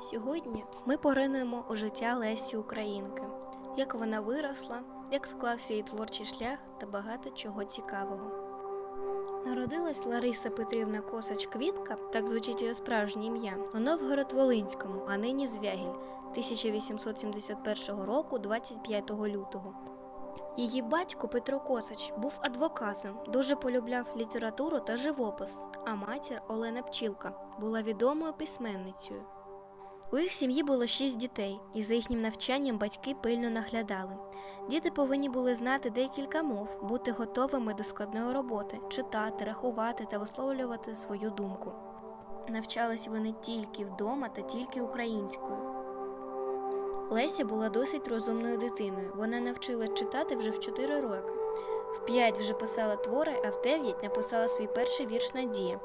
Сьогодні ми поринемо у життя Лесі Українки, як вона виросла, як склався її творчий шлях та багато чого цікавого. Народилась Лариса Петрівна Косач Квітка, так звучить її справжнє ім'я, у Новгород-Волинському, а нині Звягіль, 1871 року, 25 лютого. Її батько Петро Косач був адвокатом, дуже полюбляв літературу та живопис, а матір Олена Пчілка була відомою письменницею. У їх сім'ї було шість дітей, і за їхнім навчанням батьки пильно наглядали. Діти повинні були знати декілька мов, бути готовими до складної роботи, читати, рахувати та висловлювати свою думку. Навчались вони тільки вдома та тільки українською. Леся була досить розумною дитиною. Вона навчилась читати вже в 4 роки. В 5 вже писала твори, а в 9 написала свій перший вірш Надія.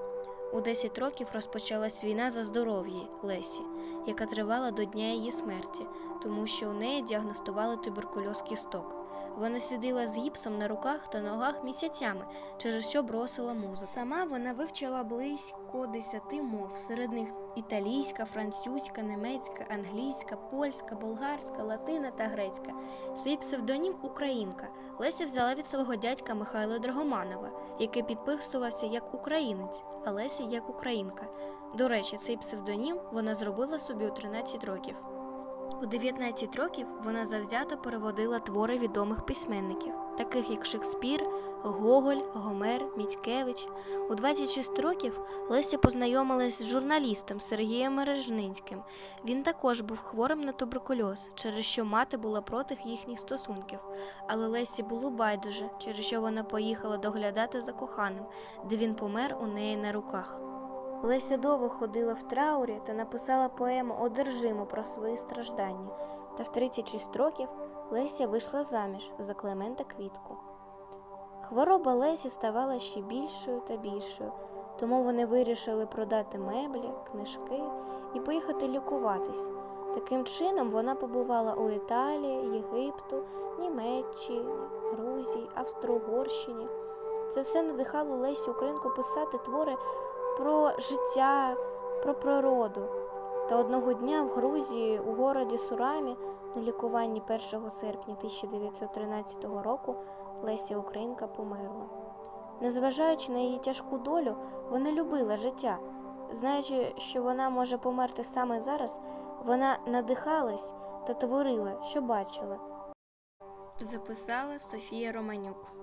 У 10 років розпочалась війна за здоров'я Лесі, яка тривала до дня її смерті, тому що у неї діагностували туберкульоз кісток. Вона сиділа з гіпсом на руках та ногах місяцями, через що бросила музику. Сама вона вивчила близько 10 мов, серед них італійська, французька, німецька, англійська, польська, болгарська, латина та грецька. Свій псевдонім Українка Леся взяла від свого дядька Михайла Драгоманова, який підписувався як українець, а Леся як українка. До речі, цей псевдонім вона зробила собі у 13 років. У 19 років вона завзято переводила твори відомих письменників, таких як Шекспір, Гоголь, Гомер, Міцкевич. У 26 років Леся познайомилась з журналістом Сергієм Мережнинським. Він також був хворим на туберкульоз, через що мати була проти їхніх стосунків. Але Лесі було байдуже, через що вона поїхала доглядати за коханим, де він помер у неї на руках. Леся довго ходила в траурі та написала поему Одержимо про свої страждання. Та в 36 років Леся вийшла заміж за Клемента Квітку. Хвороба Лесі ставала ще більшою та більшою, тому вони вирішили продати меблі, книжки і поїхати лікуватись. Таким чином вона побувала у Італії, Єгипту, Німеччині, Грузії, Австро-Угорщині. Це все надихало Лесю Українку писати твори про життя, про природу. Та одного дня в Грузії у городі Сурамі на лікуванні 1 серпня 1913 року Леся Українка померла. Незважаючи на її тяжку долю, вона любила життя. Знаючи, що вона може померти саме зараз, вона надихалась та творила, що бачила. Записала Софія Романюк.